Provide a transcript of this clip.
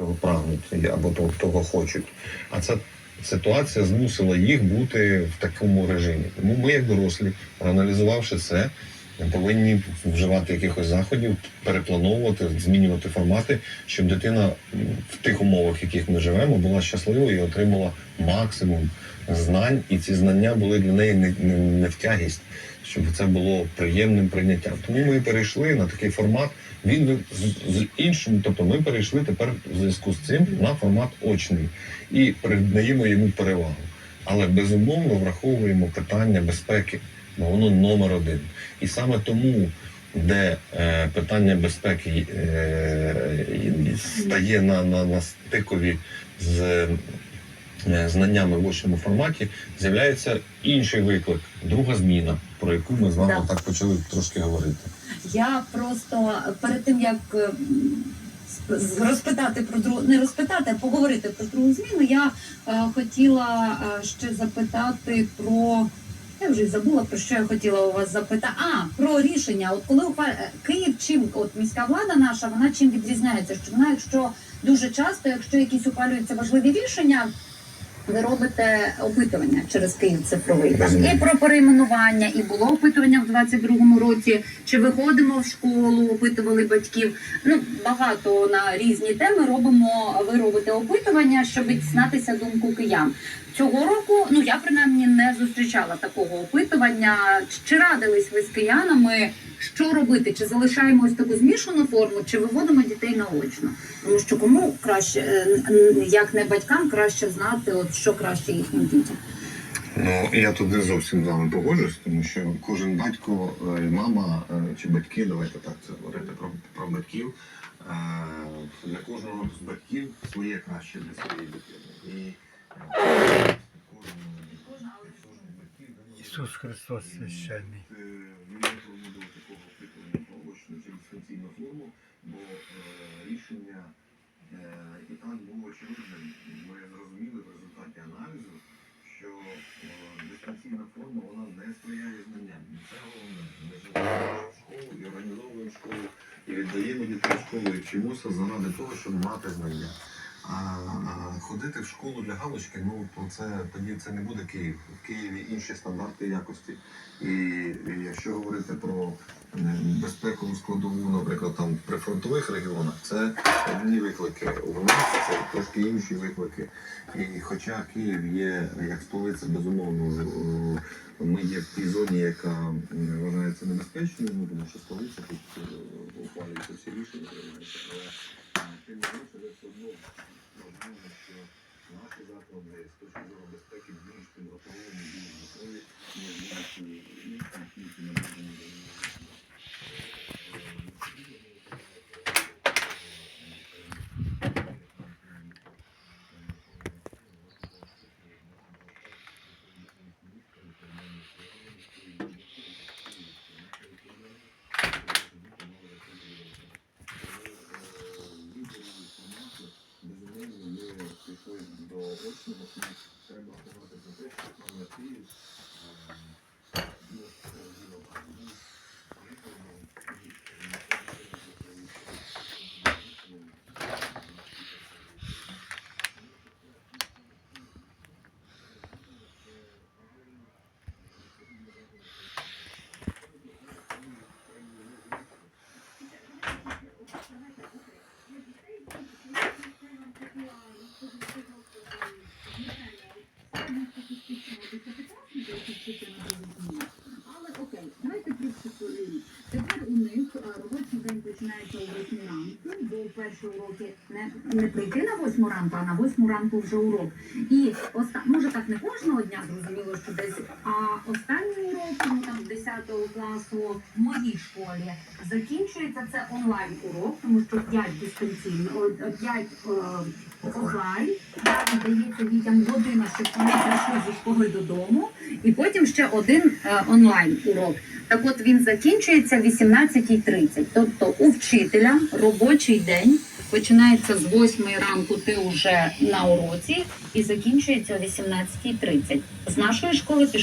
цього прагнуть або того, того хочуть. А ця ситуація змусила їх бути в такому режимі. Тому ми, як дорослі, проаналізувавши це, повинні вживати якихось заходів, переплановувати, змінювати формати, щоб дитина в тих умовах, в яких ми живемо, була щасливою і отримала максимум знань, і ці знання були для неї не, не, не в тягість, щоб це було приємним прийняттям. Тому ми перейшли на такий формат. Він з, з іншим, тобто ми перейшли тепер в зв'язку з цим на формат очний і придаємо йому перевагу. Але безумовно враховуємо питання безпеки, бо воно номер один. І саме тому, де е, питання безпеки е, стає на, на, на стикові з е, знаннями в очному форматі, з'являється інший виклик, друга зміна, про яку ми з вами Так. так почали трошки говорити. Я просто перед тим як розпитати про другу, не розпитати, а поговорити про другу зміну, я е, хотіла е, ще запитати про. Я вже забула про що я хотіла у вас запитати. А про рішення. От коли ухва- е, Київ, чим от міська влада наша, вона чим відрізняється? Що вона, якщо дуже часто, якщо якісь ухвалюються важливі рішення, ви робите опитування через Київ цифровий і про перейменування, і було опитування в 22-му році. Чи виходимо в школу, опитували батьків. Ну багато на різні теми робимо. Ви робите опитування, щоб дізнатися думку киян. Цього року, ну я принаймні не зустрічала такого опитування. Чи радились ви з киянами? Що робити? Чи залишаємо ось таку змішану форму, чи виводимо дітей наочно? Тому що кому краще, е, як не батькам, краще знати, от що краще їхнім дітям. Ну я тут не зовсім з вами погоджуюсь, тому що кожен батько, е, і мама е, чи батьки, давайте так це говорити про, про батьків. е, Для кожного з батьків своє краще для своєї дитини. І е, Ісус Христос священний. Е, Ми не повинні до такого опитування про очну чи форму, бо е, рішення е, і так було очевидним. Ми зрозуміли в результаті аналізу, що е, дистанційна форма вона не сприяє знанням. Це головне. Ми живемо в школу і організовуємо школу, і віддаємо дітей школу, і вчимося заради того, щоб мати знання. Ходити в школу для галочки, ну то це тоді це не буде Київ. В Києві інші стандарти якості. І, і якщо говорити про безпекову складову, наприклад, там прифронтових регіонах, це одні виклики. У нас це трошки інші виклики. І хоча Київ є як столиця, безумовно, е, ми є в тій зоні, яка вважається небезпечною, ну тому що столиця тут е, ухвалюються всі рішення, але е, тим не менше, все одно розуміємо, що наші заклади з точки зору безпеки більш підготовлені, більш готові, ніж будь-які інші, ми пішли до очного, і треба говорити про те, що саме Thank you. Не, прийти на 8 ранку, а на 8 ранку вже урок. І оста... може так не кожного дня зрозуміло, що десь, а останній урок, ну там 10 класу в моїй школі закінчується це онлайн урок, тому що 5 дистанційно, 5 офлайн. Далі дається дітям година, щоб вони прийшли зі школи додому, і потім ще один е, онлайн урок. Так от він закінчується в 18.30. Тобто у вчителя робочий день починається з 8 ранку, ти вже на уроці, і закінчується о 18.30. З нашої школи пішло